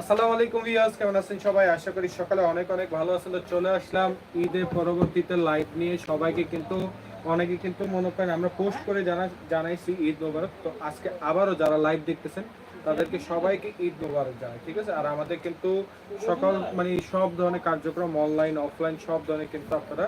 আসসালামু আলাইকুম ভিউয়ার্স, কেমন আছেন সবাই? আশা করি সকালে অনেক অনেক ভালো আছেন। চলে আসলাম ঈদের পরবর্তীতে লাইভ নিয়ে। সবাইকে কিন্তু, অনেকে কিন্তু মনে করেন আমরা পোস্ট করে জানা, জানাইছি ঈদ মোবারক। তো আজকে আবারও যারা লাইভ দেখতেছেন, তাদেরকে সবাইকে ঈদ মোবারক জানাই, ঠিক আছে? আর আমাদের কিন্তু সকল মানে সব ধরনের কার্যক্রম অনলাইন অফলাইন সব ধরনের কিন্তু আপনারা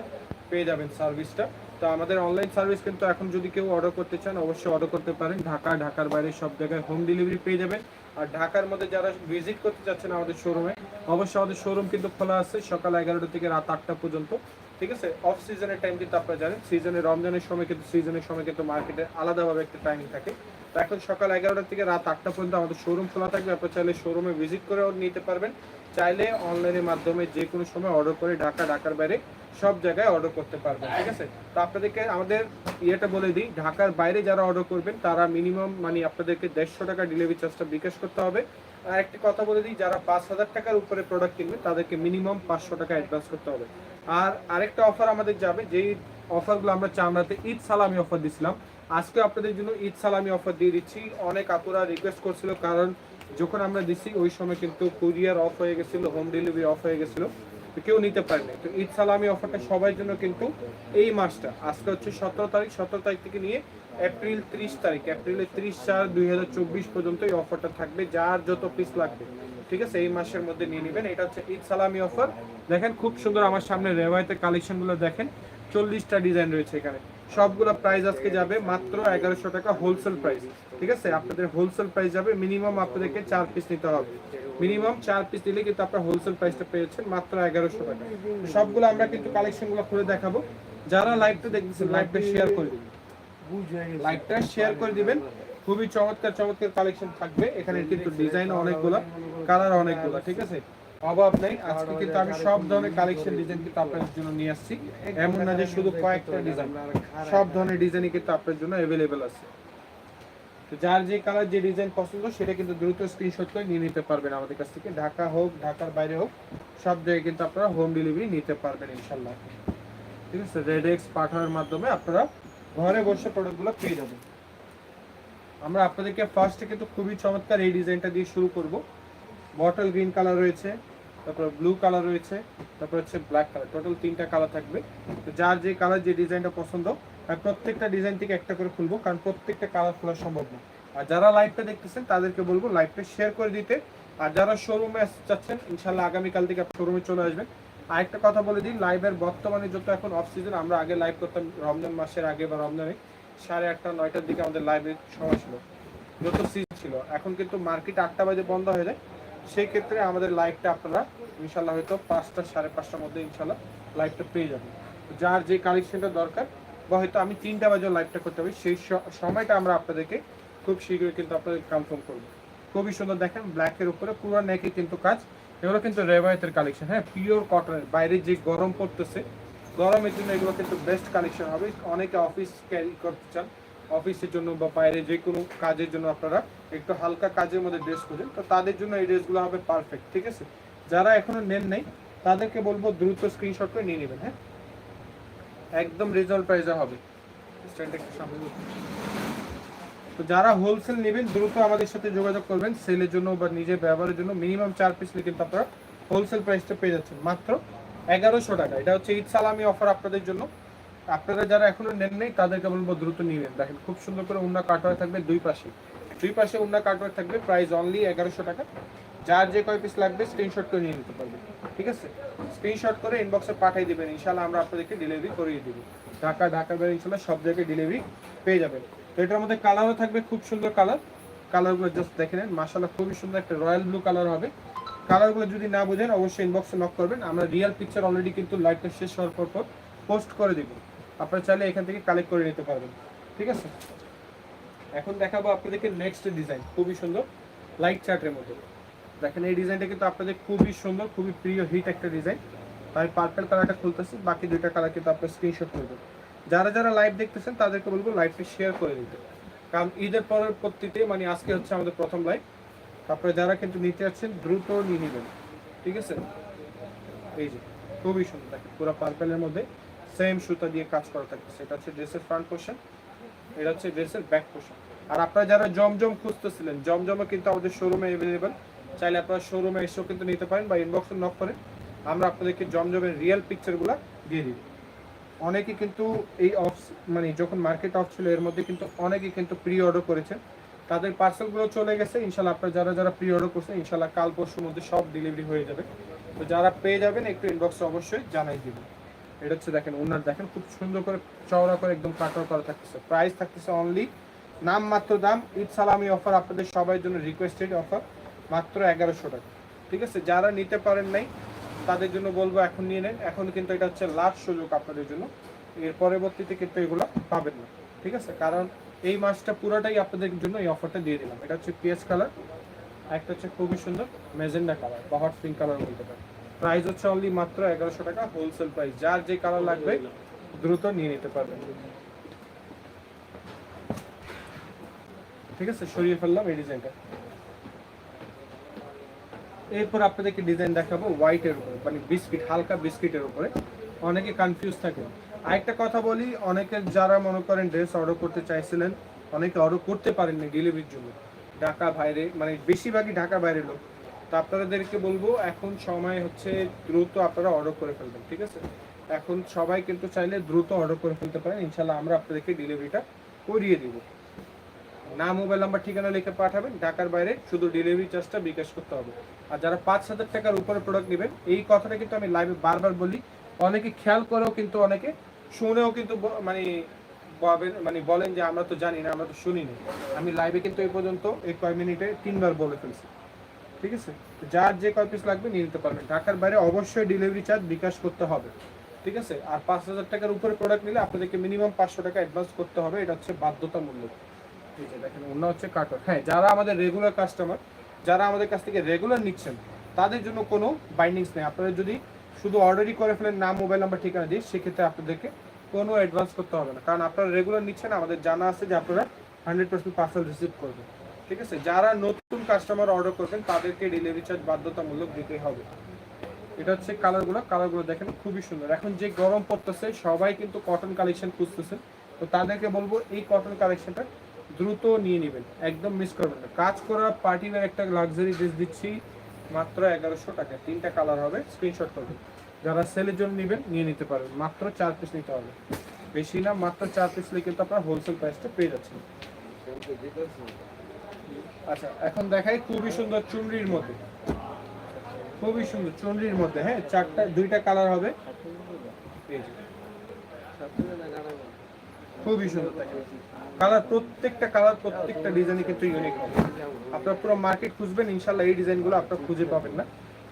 পেয়ে যাবেন সার্ভিসটা তো আমাদের অনলাইন সার্ভিস কিন্তু এখন যদি কেউ অর্ডার করতে চান, অবশ্যই অর্ডার করতে পারেন। ঢাকা, ঢাকার বাইরে সব জায়গায় হোম ডেলিভারি পেয়ে যাবেন। আর ঢাকার মধ্যে যারা ভিজিট করতে চাচ্ছেন আমাদের শোরুমে অবশ্যই আমাদের শোরুম কিন্তু খোলা আছে সকাল এগারোটা থেকে রাত আটটা পর্যন্ত, ঠিক আছে? অফ সিজনের টাইম কিন্তু আপনারা জানেন সিজনে রমজানের সময় কিন্তু সিজনের সময় কিন্তু মার্কেটে আলাদাভাবে একটা টাইমিং থাকে। তো এখন সকাল এগারোটা থেকে রাত আটটা পর্যন্ত আমাদের শোরুম খোলা থাকবে, আপনারা চাইলে শোরুমে ভিজিট করেও নিতে পারবেন। চাইলে অনলাইনের মাধ্যমে যে কোনো সময় অর্ডার করে ঢাকা, ঢাকার বাইরে সব জায়গায় অর্ডার করতে পারবেন, ঠিক আছে? তো আপনাদেরকে আমাদের ইয়েটা বলে দিই, ঢাকার বাইরে যারা অর্ডার করবেন, তারা মিনিমাম মানে আপনাদেরকে দেড়শো টাকা ডেলিভারি চার্জটা বিকাশ করতে হবে। আর একটি কথা বলে দিই, যারা পাঁচ হাজার টাকার উপরে প্রোডাক্ট কিনবে তাদেরকে মিনিমাম পাঁচশো টাকা অ্যাডভান্স করতে হবে। আর আরেকটা অফার আমাদের যাবে, যেই অফারগুলো আমরা চামড়াতে ঈদ সালামি অফার দিছিলাম, আজকে আপনাদের জন্য ঈদ সালামি অফার দিয়ে দিচ্ছি। অনেক আপুরা রিকোয়েস্ট করছিল, কারণ যখন আমরা দিচ্ছি ওই সময় কিন্তু কুরিয়ার অফ হয়ে গেছিল হোম ডেলিভারি অফ হয়ে গেছিল, তো কেউ নিতে পারেনি। তো ঈদ সালামি অফারটা সবার জন্য কিন্তু এই মাসটা, আজকে হচ্ছে সতেরো তারিখ সতেরো তারিখ থেকে নিয়ে এপ্রিল ত্রিশ তারিখ, এপ্রিলের ত্রিশ চার দুই হাজার চব্বিশ পর্যন্ত এই অফারটা থাকবে, যার যত পিস লাগবে। ঠিক আছে? এই মাসের মধ্যে নিয়ে নেবেন। এটা হচ্ছে ঈদ সালামি অফার দেখেন, খুব সুন্দর আমার সামনে রেওয়ায়তের কালেকশনগুলো দেখেন। চল্লিশটা ডিজাইন রয়েছে এখানে। সবগুলো প্রাইস আজকে যাবে মাত্র এগারোশো টাকা হোলসেল প্রাইস ঠিক আছে? আপনাদের হোলসেল প্রাইস যাবে মিনিমাম আপনাদেরকে চার পিস নিতে হবে। মিনিমাম চার পিস দিলে কিন্তু আপনার হোলসেল প্রাইসটা পেয়েছেন মাত্র এগারোশো টাকা। সবগুলো আমরা কিন্তু কালেকশনগুলো খুলে দেখাবো। যারা লাইভটা দেখতেছেন লাইভটা শেয়ার করে দিন লাইভটা শেয়ার করে দিবেন। খুবই চমৎকার চমৎকার কালেকশন থাকবে। এখানে কিন্তু ডিজাইন অনেকগুলো কালার অনেকগুলো, ঠিক আছে? অভাব নেই আজকে কিন্তু আমি সব ধরনের কালেকশন ডিজাইন কিন্তু আপনাদের জন্য নিয়ে আসছি। এমন না যে শুধু কয়েকটা ডিজাইন সব ধরনের ডিজাইনই কিন্তু আপনার জন্য অ্যাভেলেবেল আছে। তো যার যে কালার যে ডিজাইন পছন্দ সেটা কিন্তু দ্রুত স্ক্রিনশট করে নিয়ে নিতে পারবেন আমাদের কাছ থেকে। ঢাকা হোক ঢাকার বাইরে হোক সব জায়গায় কিন্তু আপনারা হোম ডেলিভারি নিতে পারবেন ইনশাল্লাহ ঠিক আছে? রেড এক্স পাঠানোর মাধ্যমে আপনারা ঘরে বসে প্রোডাক্টগুলো পেয়ে যাবেন। আমরা আপনাদেরকে ফার্স্টে কিন্তু খুবই চমৎকার এই ডিজাইনটা দিয়ে শুরু করব। বটল গ্রিন কালার রয়েছে। তারপর ব্লু কালার রয়েছে, তারপর হচ্ছে ব্ল্যাক কালার টোটাল তিনটা কালার থাকবে। তো যার যে কালার যে ডিজাইনটা পছন্দ আর প্রত্যেকটা ডিজাইন থেকে একটা করে খুলবো, কারণ প্রত্যেকটা কালার খোলা সম্ভব না। আর যারা লাইভটা দেখতেছেন, তাদেরকে বলব লাইভটা শেয়ার করে দিতে। আর যারা শোরুমে আসতে চাচ্ছেন ইনশাল্লাহ আগামীকাল থেকে শোরুমে চলে আসবেন। আরেকটা কথা বলে দিই লাইভের বর্তমানে যত এখন অফ সিজন আমরা আগে লাইভ করতাম রমজান মাসের আগে বা রমজানে, সাড়ে আটটা, নয়টার দিকে আমাদের লাইভের সময় ছিল। যত সিজন ছিল। এখন কিন্তু মার্কেট আটটা বাজে বন্ধ হয়ে যায়। সেই ক্ষেত্রে আমাদের লাইভটা আপনারা ইনশাল্লাহ হয়তো পাঁচটা, সাড়ে পাঁচটার মধ্যে ইনশাল্লাহ লাইভটা পেয়ে যাবেন। যার যে কালেকশনটা দরকার, বা হয়তো আমি তিনটা বাজে লাইভটা করতে হবে সেই সময়টা আমরা আপনাদেরকে খুব শীঘ্রই কিন্তু আপনাদের কনফার্ম করব। খুবই সুন্দর দেখেন ব্ল্যাকের উপরে পুরো নেকে কিন্তু কাজ, এগুলো কিন্তু রেবায়তের কালেকশন হ্যাঁ পিওর কটনের বাইরে যে গরম পড়তেছে, গরমের জন্য এগুলো কিন্তু বেস্ট কালেকশন হবে। অনেকে অফিস ক্যারি করতে চান অফিসের জন্য বা বাইরে যে কোনো কাজের জন্য আপনারা একটু হালকা কাজের মধ্যে ড্রেস খুঁজেন। তো তাদের জন্য এই ড্রেসগুলো হবে পারফেক্ট ঠিক আছে? যারা এখনও নেন নেই, তাদেরকে বলব দ্রুত স্ক্রিনশট করে নিয়ে নেবেন হ্যাঁ? একদম রিজনেবল প্রাইসে হবে। তো যারা হোলসেল নেবেন, দ্রুত আমাদের সাথে যোগাযোগ করবেন সেলের জন্য বা নিজের ব্যবহারের জন্য। মিনিমাম চার পিস নিয়ে কিন্তু আপনারা হোলসেল প্রাইসটা পেয়ে যাচ্ছেন। মাত্র এগারোশো টাকা। এটা হচ্ছে ঈদ সালামি অফার আপনাদের জন্য। আপনারা যারা এখনও নেন নেই, তাদেরকে বলব দ্রুত নিয়ে নেন। দেখেন, খুব সুন্দর করে উন্না কাটওয়ার থাকবে দুই পাশে। দুই পাশে উন্না কাটওয়ার থাকবে প্রাইস অনলি এগারোশো টাকা। যার যে কয় পিস লাগবে স্ক্রিনশট করে নিয়ে নিতে পারবেন ঠিক আছে? স্ক্রিনশট করে ইনবক্সে পাঠিয়ে দেবেন। ইনশাল্লাহ আমরা আপনাদেরকে ডেলিভারি করিয়ে দিব। ঢাকা ঢাকার বাইরে ইনশাল্লাহ সব জায়গায় ডেলিভারি পেয়ে যাবেন। তো এটার মধ্যে কালারও থাকবে, খুব সুন্দর কালার কালারগুলো জাস্ট দেখে নেন। মাসাল্লাহ খুবই সুন্দর একটা রয়্যাল ব্লু কালার হবে। কালারগুলো যদি না বোঝেন, অবশ্যই ইনবক্সে নক করবেন। আমরা রিয়েল পিকচার অলরেডি কিন্তু লাইভটা শেষ হওয়ার পর পর পোস্ট করে দিব। আপনারা চাইলে এখান থেকে কালেক্ট করে নিতে পারবেন। ঠিক আছে? এখন দেখাবো আপনাদেরকে নেক্সট ডিজাইন খুবই সুন্দর লাইট চার্টের মধ্যে। দেখেন, এই ডিজাইনটা কিন্তু আপনাদের খুবই সুন্দর, খুবই প্রিয় হিট একটা ডিজাইন আমি পার্পেল কালারটা খুলতেছি, বাকি দুইটা কালার কিন্তু আপনার স্ক্রিনশট করবেন যারা যারা লাইভ দেখতেছেন, তাদেরকে বলব লাইভটা শেয়ার করে দিতে কারণ ঈদের পরের পরবর্তীতে মানে আজকে হচ্ছে আমাদের প্রথম লাইভ তারপরে যারা কিন্তু নিতে যাচ্ছেন, দ্রুত নিয়ে নেবেন। ঠিক আছে? এই যে, খুবই সুন্দর। দেখেন, পুরো পার্পেলের মধ্যে। সেম সুতা দিয়ে কাজ করা থাকতেছে এটা হচ্ছে ড্রেসের ফ্রন্ট পোর্শন এটা হচ্ছে ড্রেসের ব্যাক পোর্শন আর আপনারা যারা জমজম খুঁজতেছিলেন, জমজমও কিন্তু আমাদের শোরুমে অ্যাভেলেবেল চাইলে আপনারা শোরুমে এসেও কিন্তু নিতে পারেন বা ইনবক্সে নক করে আমরা আপনাদেরকে জমজমের রিয়েল পিকচারগুলো দিয়ে দিই অনেকে কিন্তু এই অফ মানে যখন মার্কেট অফ ছিল, এর মধ্যে কিন্তু অনেকে কিন্তু প্রি অর্ডার করেছেন। তাদের পার্সেলগুলো চলে গেছে, ইনশাল্লাহ আপনারা যারা যারা প্রি অর্ডার করছেন, ইনশাল্লাহ কাল পরশুর মধ্যে সব ডেলিভারি হয়ে যাবে। তো যারা পেয়ে যাবেন, একটু ইনবক্সে অবশ্যই জানাই দিবেন এটা হচ্ছে দেখেন, ওনার দেখেন খুব সুন্দর করে চওড়া করে একদম কাটার করা থাকতেছে। প্রাইস থাকতেছে অনলি নাম মাত্র দাম, ঈদ সালামি অফার আপনাদের সবার জন্য রিকোয়েস্টেড অফার মাত্র এগারোশো টাকা। ঠিক আছে? যারা নিতে পারেন নাই, তাদের জন্য বলব এখন নিয়ে নেন। এখন কিন্তু এটা হচ্ছে লাস্ট সুযোগ আপনাদের জন্য। এর পরবর্তীতে কিন্তু এগুলো পাবেন না। ঠিক আছে? কারণ এই মাসটা পুরোটাই আপনাদের জন্য এই অফারটা দিয়ে দিলাম। এটা হচ্ছে পিএস কালার একটা হচ্ছে খুবই সুন্দর মেজেন্ডা কালার বা হট পিঙ্ক কালার বলতে পারেন। প্রাইস হচ্ছে অনলি মাত্র এগারোশো টাকা হোলসেল প্রাইস যার যে কালার লাগবে, দ্রুত নিয়ে নিতে পারবেন। ঠিক আছে? সরিয়ে ফেললাম এই ডিজাইনটা এরপর আপনাদেরকে ডিজাইন দেখাবো হোয়াইটের উপরে মানে বিস্কিট হালকা বিস্কিটের উপরে। অনেকে কনফিউজ থাকে আরেকটা কথা বলি, অনেকে যারা মনে করেন ড্রেস অর্ডার করতে চাইছিলেন, অনেকে অর্ডার করতে পারেননি ডেলিভারির জন্য। ঢাকা বাইরে মানে বেশিরভাগই ঢাকা বাইরের লোক। আপনাদেরকে বলব, এখন সময় হচ্ছে দ্রুত আপনারা অর্ডার করে ফেলবেন, ঠিক আছে? এখন সবাই কিন্তু চাইলে দ্রুত অর্ডার করে ফেলতে পারেন ইনশাল্লাহ আমরা আপনাদেরকে ডেলিভারিটা করিয়ে দিব। নাম মোবাইল নাম্বার ঠিকানা লিখে পাঠাবেন, ঢাকার বাইরে শুধু ডেলিভারি চার্জটা বিকাশ করতে হবে। আর যারা পাঁচ হাজার টাকার উপরে প্রোডাক্ট নেবেন, এই কথাটা কিন্তু আমি লাইভে বারবার বলি, অনেকে খেয়াল করেও কিন্তু অনেকে শুনেও কিন্তু মানে মানে বলেন যে আমরা তো জানি না, আমরা তো শুনি না আমি লাইভে কিন্তু এই পর্যন্ত এই কয় মিনিটে তিনবার বলে ফেলছি। ঠিক আছে? যার যে কয় পিস লাগবে নিয়ে নিতে পারবেন। ঢাকার বাইরে অবশ্যই ডেলিভারি চার্জ বিকাশ করতে হবে। ঠিক আছে? আর পাঁচ হাজার টাকার উপরে প্রোডাক্ট নিলে আপনাদেরকে মিনিমাম পাঁচশো টাকা অ্যাডভান্স করতে হবে। এটা হচ্ছে বাধ্যতামূলক। ঠিক আছে দেখেন অন্য হচ্ছে কাটর হ্যাঁ যারা আমাদের রেগুলার কাস্টমার যারা আমাদের কাছ থেকে রেগুলার নিচ্ছেন, তাদের জন্য কোনো বাইন্ডিংস নেই। আপনারা যদি শুধু অর্ডারই করে ফেলেন, নাম মোবাইল নাম্বার ঠিকানা দিয়ে, সেক্ষেত্রে আপনাদেরকে কোনো অ্যাডভান্স করতে হবে না। কারণ আপনারা রেগুলার নিচ্ছেন, আমাদের জানা আছে যে আপনারা হান্ড্রেড পার্সেন্ট পার্সেল রিসিভ করবেন। ঠিক আছে? যারা নতুন কাস্টমার অর্ডার করবেন তাদেরকে ডেলিভারি চার্জ বাধ্যতামূলক দিতে হবে। এটা হচ্ছে কালারগুলো কালারগুলো দেখেন, খুবই সুন্দর। এখন যে গরম পড়তেছে, সবাই কিন্তু কটন কালেকশন খুঁজতেছে। তো তাদেরকে বলব, এই কটন কালেকশনটা দ্রুত নিয়ে নেবেন। একদম মিস করবেন না। কাজ করা পার্টি ওয়্যার একটা লাক্সারি ড্রেস দিচ্ছি মাত্র এগারোশো টাকা। তিনটা কালার হবে স্ক্রিনশট করবেন। যারা সেলের জন্য নেবেন, নিয়ে নিতে পারবেন। মাত্র চার পিস নিতে হবে। বেশি না, মাত্র চার পিস নিয়ে কিন্তু আপনার হোলসেল প্রাইসটা পেয়ে যাচ্ছেন। আচ্ছা এখন দেখাই খুবই সুন্দর চুনরির মধ্যে। খুবই সুন্দর চুনরির মধ্যে হ্যাঁ চারটা, দুইটা কালার হবে। খুবই সুন্দর। কালার, প্রত্যেকটা কালার, প্রত্যেকটা ডিজাইনই কিন্তু ইউনিক হবে। আপনারা পুরো মার্কেট খুঁজবেন ইনশাল্লাহ এই ডিজাইনগুলো আপনারা খুঁজে পাবেন না।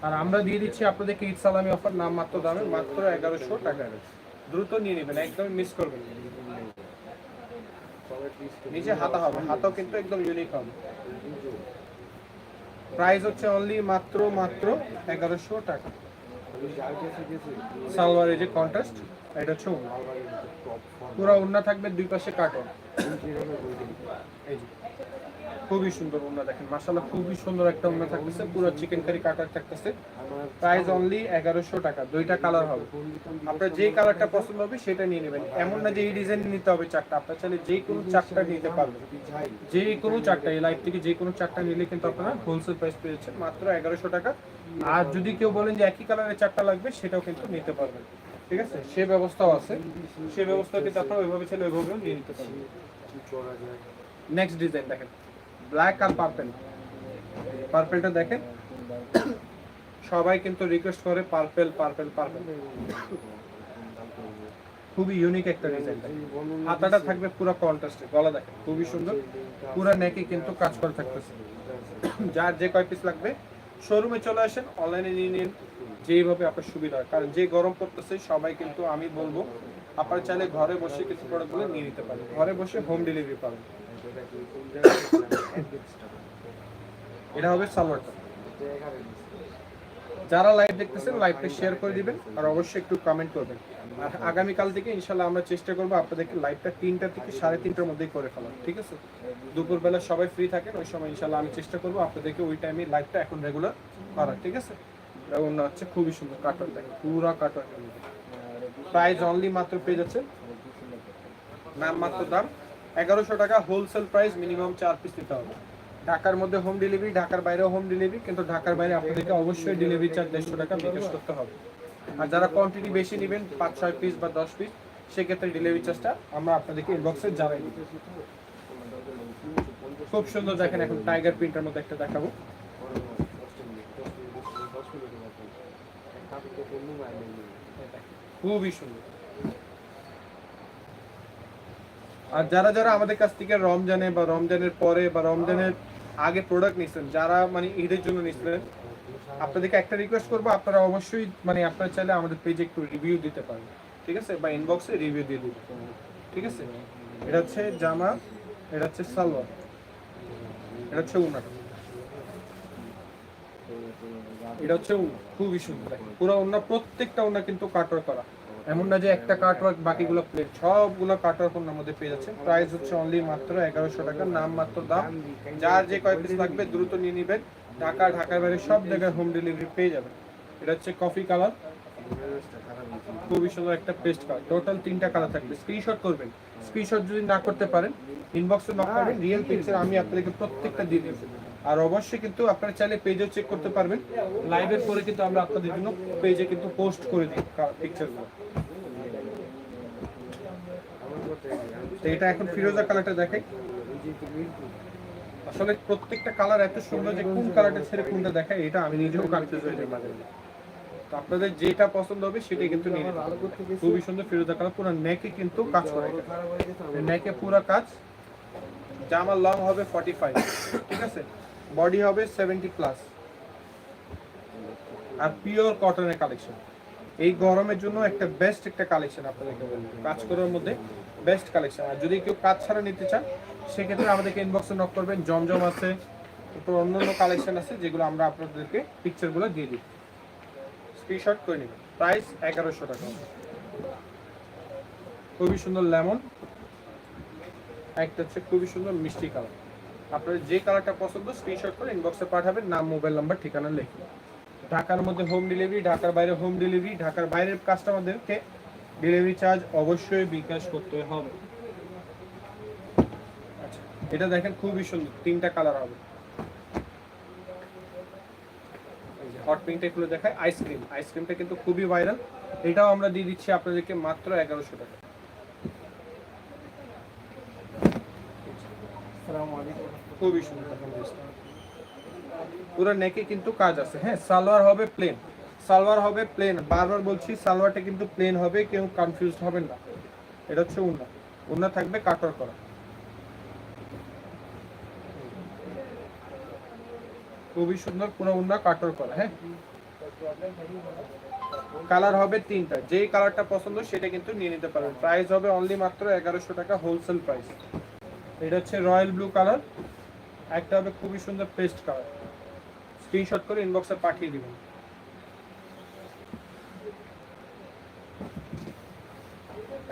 আর আমরা দিয়ে দিচ্ছি আপনাদেরকে ঈদ সালামি অফার, নাম মাত্র দামে, মাত্র এগারোশো টাকা দ্রুত নিয়ে নেবেন একদমই মিস করবেন না। নিচে হাতা হবে, হাতাও কিন্তু একদম ইউনিক হবে। প্রাইস হচ্ছে অনলি মাত্র মাত্র এগারোশো টাকা। সালোয়ার এই যে কন্ট্রাস্ট এটা হচ্ছে। পুরো ওড়না থাকবে দুই পাশে কাটন খুবই সুন্দর ওড়না দেখেন। মাশাআল্লাহ খুবই সুন্দর একটা ওড়না থাকতেছে। পুরো চিকেন কারি কাটার থাকতেছে। প্রাইস অনলি এগারোশো টাকা। দুইটা কালার হবে। আপনার যে কালারটা পছন্দ হবে, সেটা নিয়ে নেবেন। এমন না যে এই ডিজাইন নিতে হবে চারটা। আপনার চাইলে যে কোনো চারটা নিতে পারবেন। যে কোনো চারটা, এই লাইফ থেকে যে কোনো চারটা নিলে কিন্তু আপনারা হোলসেল প্রাইস পেয়ে যাচ্ছেন মাত্র এগারোশো টাকা। আর যদি কেউ বলেন যে একই কালারের চারটা লাগবে, সেটাও কিন্তু নিতে পারবেন। ঠিক আছে? সে ব্যবস্থাও আছে। সে ব্যবস্থা কিন্তু আপনারা ওইভাবে চাইলে ওইভাবেও নিয়ে নিতে পারবেন। নেক্সট ডিজাইন দেখেন। ব্ল্যাক আর পার্পেল পার্পেলটা দেখেন। সবাই কিন্তু রিকোয়েস্ট করে পার্পেল পার্পেল পার্পেল খুবই ইউনিক একটা ডিজাইন হাতাটা থাকবে পুরো কন্ট্রাস্টে গলা দেখেন, খুবই সুন্দর। পুরো নেকে কিন্তু কাজ করে থাকতেছে। যার যে কয় পিস লাগবে শোরুমে চলে আসেন অনলাইনে নিয়ে নিন। যেভাবে আপনার সুবিধা হয়। কারণ যে গরম পড়তেছে, সবাই কিন্তু আমি বলব, আপনারা চাইলে ঘরে বসে কিছু প্রোডাক্টগুলো নিয়ে নিতে পারেন। ঘরে বসে হোম ডেলিভারি পাবেন। এটা হবে সালোয়ারটা যারা লাইভ দেখতেছেন লাইভটা শেয়ার করে দিবেন আর অবশ্যই একটু কমেন্ট করবেন। আর আগামীকাল থেকে ইনশাল্লাহ আমরা চেষ্টা করব আপনাদেরকে লাইভটা তিনটা থেকে সাড়ে তিনটার মধ্যেই করে ফেলার, ঠিক আছে? দুপুরবেলা সবাই ফ্রি থাকেন, ওই সময় ইনশাল্লাহ আমি চেষ্টা করব আপনাদেরকে ওই টাইমে লাইভটা এখন রেগুলার করার, ঠিক আছে? অন্য হচ্ছে খুবই সুন্দর কাটন দেখেন পুরা কাটন প্রাইস অনলি মাত্র পেয়ে যাচ্ছেন। নাম মাত্র দাম এগারোশো টাকা হোলসেল প্রাইস মিনিমাম চার পিস নিতে হবে। ঢাকার মধ্যে হোম ডেলিভারি ঢাকার বাইরেও হোম ডেলিভারি কিন্তু ঢাকার বাইরে আপনাদেরকে অবশ্যই ডেলিভারি চার্জ দেড়শো টাকা বিকাশ করতে হবে। আর যারা কোয়ান্টিটি বেশি নেবেন, পাঁচ, ছয় পিস বা দশ পিস সেক্ষেত্রে ডেলিভারি চার্জটা আমরা আপনাদেরকে ইনবক্সে জানাই খুব সুন্দর দেখেন এখন টাইগার প্রিন্টের মধ্যে একটা দেখাবো। খুবই সুন্দর। আর যারা যারা আমাদের কাছ থেকে রমজানে বা রমজানের পরে বা রমজানের আগে প্রোডাক্ট নিচ্ছেন যারা মানে ঈদের জন্য নিচ্ছিলেন আপনাদেরকে একটা রিকোয়েস্ট করব, আপনারা অবশ্যই মানে আপনারা চাইলে আমাদের পেজে একটু রিভিউ দিতে পারেন, ঠিক আছে? বা ইনবক্সে রিভিউ দিয়ে দিতে ঠিক আছে? এটা হচ্ছে জামা, এটা হচ্ছে সালোয়ার, এটা হচ্ছে উনাটা এটা হচ্ছে খুবই সুন্দর। পুরো উন্না, প্রত্যেকটা উন্না কিন্তু কাটওয়ার্ক করা। এমন না যে একটা কাটওয়ার্ক বাকিগুলো প্লেট সবগুলো কাটওয়ার্ক ওনার মধ্যে পেয়ে যাচ্ছেন। প্রাইস হচ্ছে অনলি মাত্র এগারোশো টাকা, নাম মাত্র দাম। যার যে কয় পিস লাগবে দ্রুত নিয়ে নেবেন। ঢাকা, ঢাকার বাইরে সব জায়গায় হোম ডেলিভারি পেয়ে যাবেন। এটা হচ্ছে কফি কালার খুবই সুন্দর একটা পেস্ট কালার টোটাল তিনটা কালার থাকবে। স্ক্রিনশট করবেন। স্ক্রিনশট যদি না করতে পারেন ইনবক্সে নক করবেন রিয়েল পিকচার আমি আপনাদেরকে প্রত্যেকটা দিয়ে দেবো। আর অবশ্যই কিন্তু আপনারা চাইলে পেজও চেক করতে পারবেন। লাইভের পরে কিন্তু আমরা আপনাদের জন্য পেজে কিন্তু পোস্ট করে দিই পিকচারগুলো তো এটা এখন ফিরোজা কালারটা দেখাই। আসলে প্রত্যেকটা কালার এত সুন্দর যে কোন কালারটা ছেড়ে কোনটা দেখায় এটা আমি নিজেও কনফিউজ হয়ে। তো আপনাদের যেটা পছন্দ হবে সেটাই কিন্তু খুবই সুন্দর ফিরোজা কালার পুরো নেকে কিন্তু কাজ করা নেকে পুরো কাজ। জামার লং হবে 45 ঠিক আছে? বডি হবে 70 প্লাস আর পিওর কটনের কালেকশন এই গরমের জন্য একটা বেস্ট একটা কালেকশন আপনাদেরকে বলব কাজ করার মধ্যে বেস্ট কালেকশন আর যদি কেউ কাজ ছাড়া নিতে চান, সেক্ষেত্রে আমাদেরকে ইনবক্সে নক করবেন। জমজম আছে তারপর অন্যান্য কালেকশন আছে, যেগুলো আমরা আপনাদেরকে পিকচারগুলো দিয়ে দিই। স্ক্রিনশট করে নেবেন। প্রাইস এগারোশো টাকা। খুবই সুন্দর লেমন একটা হচ্ছে খুবই সুন্দর মিষ্টি কালার আপনাদের যে কালারটা পছন্দ স্ক্রিনশট করে ইনবক্সে পাঠাবেন, নাম মোবাইল নাম্বার ঠিকানা লিখে। ঢাকার মধ্যে হোম ডেলিভারি ঢাকার বাইরে হোম ডেলিভারি ঢাকার বাইরের কাস্টমারদেরকে ডেলিভারি চার্জ অবশ্যই বিকাশ করতে হবে। আচ্ছা এটা দেখেন খুবই সুন্দর তিনটা কালার হবে। হট পিঙ্কটা এগুলো দেখায় আইসক্রিম আইসক্রিমটা কিন্তু খুবই ভাইরাল এটাও আমরা দিয়ে দিচ্ছি আপনাদেরকে মাত্র এগারোশো টাকা। খুবই সুন্দর। পুরো নেকে কিন্তু কাজ আছে। হ্যাঁ সালোয়ার হবে প্লেন সালোয়ার হবে প্লেন বারবার বলছি, সালোয়ারটা কিন্তু প্লেন হবে, কেউ কনফিউজড হবেন না। এটা হচ্ছে উন্না। উন্না থাকবে কাটর করা। খুবই সুন্দর পুরো উন্না কাটর করা হ্যাঁ। কালার হবে তিনটা। যেই কালারটা পছন্দ সেটা কিন্তু নিয়ে নিতে পারবেন প্রাইস হবে অনলি মাত্র এগারোশো টাকা হোলসেল প্রাইস এটা হচ্ছে রয়্যাল ব্লু কালার। একটা হবে খুবই সুন্দর পেস্ট কালার স্ক্রিনশট করে ইনবক্সে পাঠিয়ে দিবেন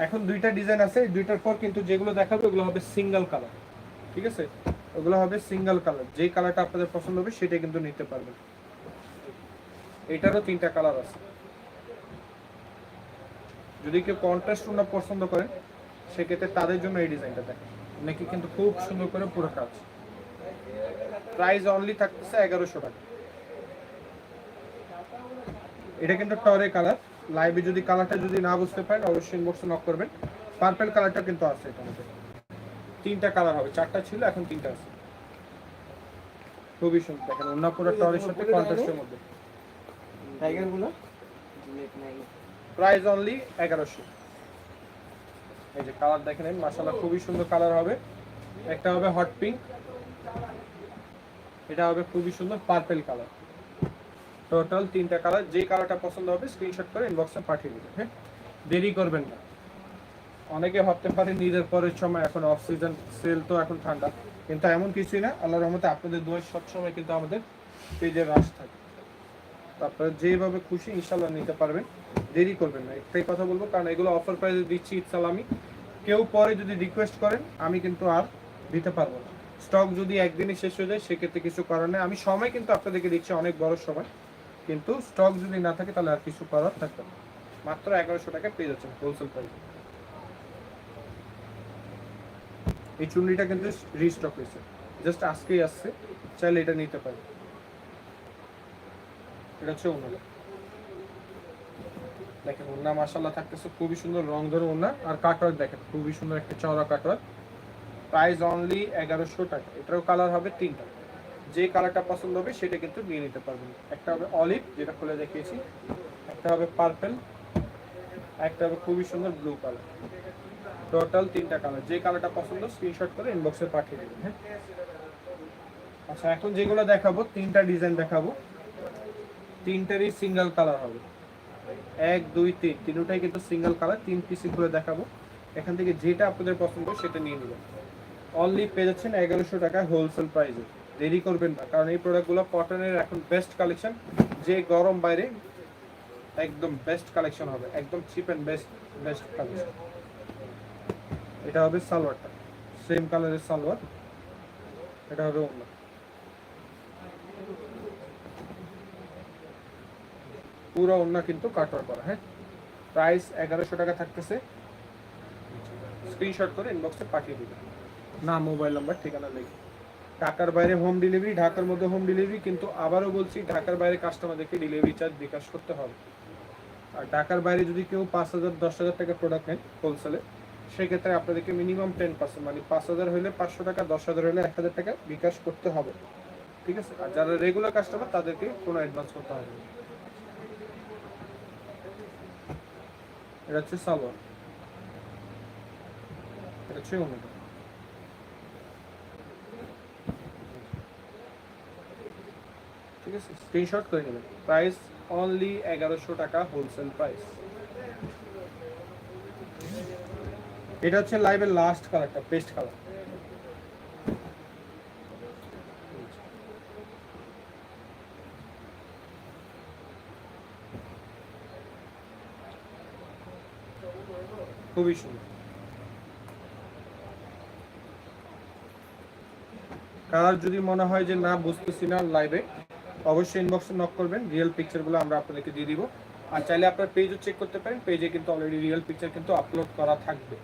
এখন দুইটা ডিজাইন আছে দুইটার পর কিন্তু যেগুলো দেখাবো ওগুলো হবে সিঙ্গেল কালার ঠিক আছে? ওগুলো হবে সিঙ্গেল কালার যেই কালারটা আপনাদের পছন্দ হবে সেটাই কিন্তু নিতে পারবেন। এটারও তিনটা কালার আছে। যদি কেউ কন্ট্রাস্ট না পছন্দ করে, সেক্ষেত্রে তাদের জন্য এই ডিজাইনটা দেখেন। নাকি কিন্তু খুব সুন্দর করে পুরো কাজ। প্রাইস অনলি থাকতেছে এগারোশো টাকা। এটা কিন্তু টরে কালার। লাইভে যদি কালারটা যদি না বুঝতে পারেন অবশ্যই ইনবক্সে নক করবেন। পার্পল কালারটা কিন্তু আছে এটার মধ্যে তিনটা কালার হবে। চারটা ছিল এখন তিনটা আছে। খুবই সুন্দর। দেখেন অন্য পুরো টরের সাথে কন্ট্রাস্টের মধ্যে। টাইগারগুলো প্রাইস অনলি এগারোশো। এই যে কালার দেখেন মাসাল্লাহ খুবই সুন্দর কালার হবে। একটা হবে হট পিঙ্ক এটা হবে খুবই সুন্দর পার্পেল কালার। টোটাল তিনটা কালার যে কালারটা পছন্দ হবে স্ক্রিনশট করে ইনবক্সে পাঠিয়ে দিবেন হ্যাঁ? দেরি করবেন না। অনেকে ভাবতে পারে নিজের পরের সময় এখন অফ সিজন সেল তো এখন ঠান্ডা। কিন্তু এমন কিছুই না, আল্লাহর রহমতে আপনাদের দোয়ার সবসময় কিন্তু আমাদের পেজের রাশ থাকে। তো আপনারা যেভাবে খুশি ইনশাল্লাহ নিতে পারবেন, দেরি করবেন না। একটাই কথা বলব, কারণ এগুলো অফার প্রাইসে দিচ্ছি ঈদ আমি। কেউ পরে যদি রিকোয়েস্ট করেন, আমি কিন্তু আর দিতে পারব না। স্টক যদি একদিনে শেষ হয়ে যায়, সেক্ষেত্রে কিছু করার নেই। আমি সময় কিন্তু আপনাদেরকে দিচ্ছি অনেক বড় সময়। কিন্তু স্টক যদি না থাকে, তাহলে আর কিছু করার থাকবে না। মাত্র এগারোশো টাকা পেয়ে যাচ্ছেন হোলসেল প্রাইস এই চুন্নিটা কিন্তু রিস্টক হয়েছে। জাস্ট আজকেই আসছে, চাইলে এটা নিতে পারেন। এটা হচ্ছে ওনারা দেখেন, ওনা মাসাল্লাহ থাকতেছে, খুবই সুন্দর রং ধরে ওনা। আর কাটওয়ার্ক দেখেন, খুবই সুন্দর একটা চওড়া কাটওয়ার্ক প্রাইস অনলি এগারোশো টাকা। এটারও কালার হবে তিনটা। যে কালারটা পছন্দ হবে সেটা কিন্তু নিয়ে নিতে পারবেন। একটা হবে অলিভ, যেটা খুলে দেখিয়েছি। একটা হবে পার্পেল, একটা হবে খুবই সুন্দর ব্লু কালার। টোটাল তিনটা কালার। যে কালারটা পছন্দ স্ক্রিনশট করে ইনবক্সে পাঠিয়ে দেবেন হ্যাঁ? আচ্ছা এখন যেগুলো দেখাবো, তিনটা ডিজাইন দেখাবো। তিনটারই সিঙ্গেল কালার হবে। এক, দুই, তিন। তিনটাই কিন্তু সিঙ্গেল কালার তিন পিসি করে দেখাবো। এখান থেকে যেটা আপনাদের পছন্দ সেটা নিয়ে নেবেন। অনলি পেয়ে যাচ্ছেন এগারোশো টাকা হোলসেল প্রাইসে দেরি করবেন না। কারণ এই প্রোডাক্টগুলো কটনের এখন বেস্ট কালেকশন যে গরম বাইরে একদম বেস্ট কালেকশন হবে। একদম cheap and best best collection এটা হবে সালোয়ারটা। সেম কালারের সালোয়ার। এটা হবে অন্য পুরো অন্য কিন্তু কাটওয়ার করা হ্যাঁ? প্রাইস এগারোশো টাকা থাকতেছে। স্ক্রিনশট করে ইনবক্সে পাঠিয়ে দিবেন। না মোবাইল নাম্বার ঠিকানা লিখে ঢাকার বাইরে হোম ডেলিভারি ঢাকার মধ্যে হোম ডেলিভারি কিন্তু আবারও বলছি, ঢাকার বাইরে কাস্টমারদেরকে ডেলিভারি চার্জ বিকাশ করতে হবে। আর ঢাকার বাইরে যদি কেউ পাঁচ হাজার, দশ হাজার টাকা প্রোডাক্ট নেন হোলসেলে সেক্ষেত্রে আপনাদেরকে মিনিমাম টেন পার্সেন্ট মানে পাঁচ হাজার হলে পাঁচশো টাকা, দশ হাজার হলে এক হাজার টাকা বিকাশ করতে হবে। ঠিক আছে? আর যারা রেগুলার কাস্টমার তাদেরকে কোনো অ্যাডভান্স করতে হবে এটা হচ্ছে সালোয়ার এটা হচ্ছে অন্যটা ঠিক আছে? স্ক্রিনশট করে নেবেন। প্রাইস অনলি এগারোশো টাকা হোলসেল প্রাইস এটা হচ্ছে লাইভের লাস্ট কালারটা পেস্ট কালার খুবই সুন্দর। কালার যদি মনে হয় যে না, বুঝতেছি না লাইভে অবশ্যই ইনবক্সে নক করবেন রিয়েল পিকচারগুলো আমরা আপনাদেরকে দিয়ে দিব। আর চাইলে আপনার পেজও চেক করতে পারেন পেজে কিন্তু অলরেডি রিয়েল পিকচার কিন্তু আপলোড করা থাকবে।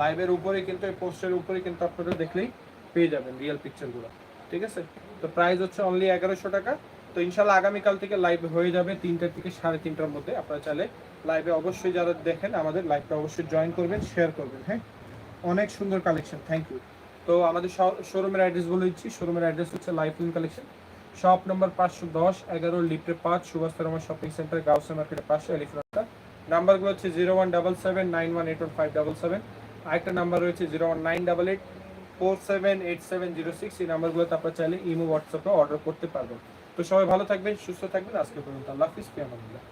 লাইভের উপরে কিন্তু, এই পোস্টের উপরে কিন্তু আপনারা দেখলেই পেয়ে যাবেন রিয়েল পিকচারগুলো ঠিক আছে? তো প্রাইস হচ্ছে অনলি এগারোশো টাকা। তো ইনশাল্লাহ আগামীকাল থেকে লাইভ হয়ে যাবে তিনটার থেকে সাড়ে তিনটার মধ্যে। আপনারা চাইলে লাইভে অবশ্যই যারা দেখেন, আমাদের লাইভটা অবশ্যই জয়েন করবেন শেয়ার করবেন হ্যাঁ? অনেক সুন্দর কালেকশন থ্যাংক ইউ তো আমাদের শোরুমের অ্যাড্রেস বলে দিচ্ছি। শোরুমের অ্যাড্রেস হচ্ছে লাইফ কালেকশন শপ নম্বর পাঁচশো দশ, এগারো লিপ্টে পাঁচ, সুভাষ শপিং সেন্টার গাউসে মার্কেটের পাশে এলিফেন্টা নাম্বারগুলো হচ্ছে zero one double seven, nine one eight one five double seven. আরেকটা নাম্বার রয়েছে zero one nine double eight, four seven eight seven zero six. এই নাম্বারগুলোতে আপনার চাইলে ইমো হোয়াটসঅ্যাপে অর্ডার করতে পারবেন। তো সবাই ভালো থাকবেন, সুস্থ থাকবেন। আজকে পর্যন্ত আল্লাহ হাফিজ, ফিয়ামানুল্লাহ।